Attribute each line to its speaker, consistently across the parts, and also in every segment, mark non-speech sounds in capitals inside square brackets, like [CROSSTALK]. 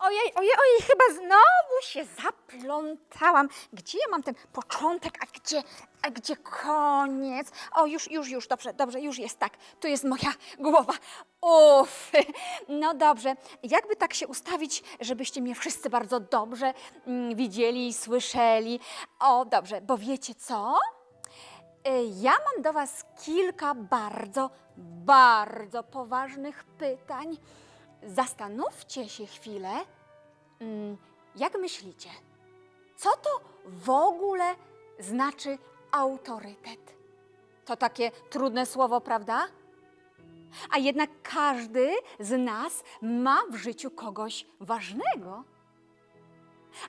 Speaker 1: ojej, ojej, ojej, chyba znowu się zaplątałam. Gdzie ja mam ten początek, a gdzie, a gdzie koniec? O, już, już, już, dobrze, dobrze, już jest tak. Tu jest moja głowa. Uff, no dobrze. Jakby tak się ustawić, żebyście mnie wszyscy bardzo dobrze mm, widzieli słyszeli? O, dobrze, bo wiecie co? Y, Ja mam do Was kilka bardzo, bardzo poważnych pytań. Zastanówcie się chwilę. Mm, Jak myślicie, co to w ogóle znaczy autorytet? To takie trudne słowo, prawda? A jednak każdy z nas ma w życiu kogoś ważnego.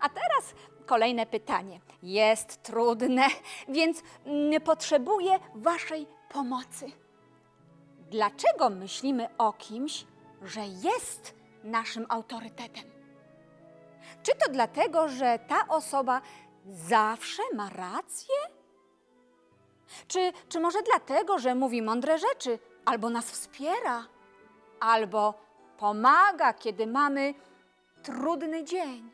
Speaker 1: A teraz kolejne pytanie. Jest trudne, [LAUGHS] więc mm, potrzebuję Waszej pomocy. Dlaczego myślimy o kimś, że jest naszym autorytetem? Czy to dlatego, że ta osoba zawsze ma rację? Czy, czy może dlatego, że mówi mądre rzeczy, albo nas wspiera, albo pomaga, kiedy mamy trudny dzień?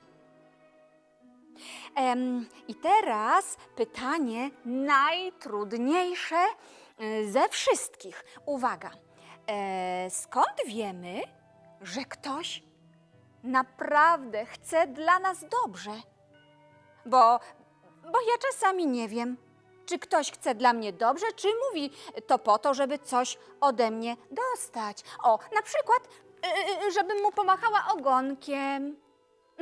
Speaker 1: I teraz pytanie najtrudniejsze y, ze wszystkich. Uwaga, e, skąd wiemy, że ktoś naprawdę chce dla nas dobrze? Bo, bo ja czasami nie wiem, czy ktoś chce dla mnie dobrze, czy mówi to po to, żeby coś ode mnie dostać. O, na przykład, y, żebym mu pomachała ogonkiem.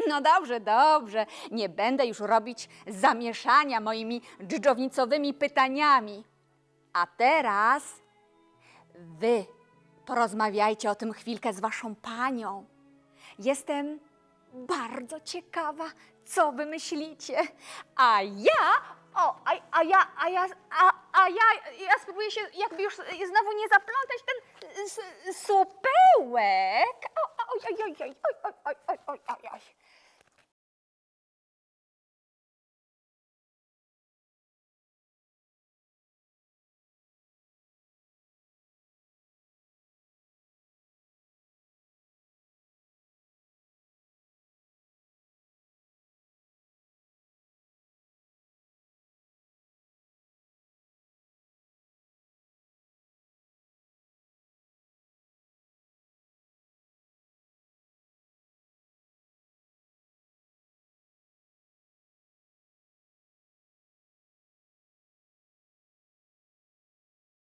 Speaker 1: No dobrze, dobrze. Nie będę już robić zamieszania moimi dżdżownicowymi pytaniami. A teraz wy porozmawiajcie o tym chwilkę z waszą panią. Jestem bardzo ciekawa, co wy myślicie. A ja, o, a, a ja, a ja, a, a ja, ja spróbuję się jakby już znowu nie zaplątać ten s- supełek. Oj, oj, oj, oj, oj, oj, oj, oj, oj, oj.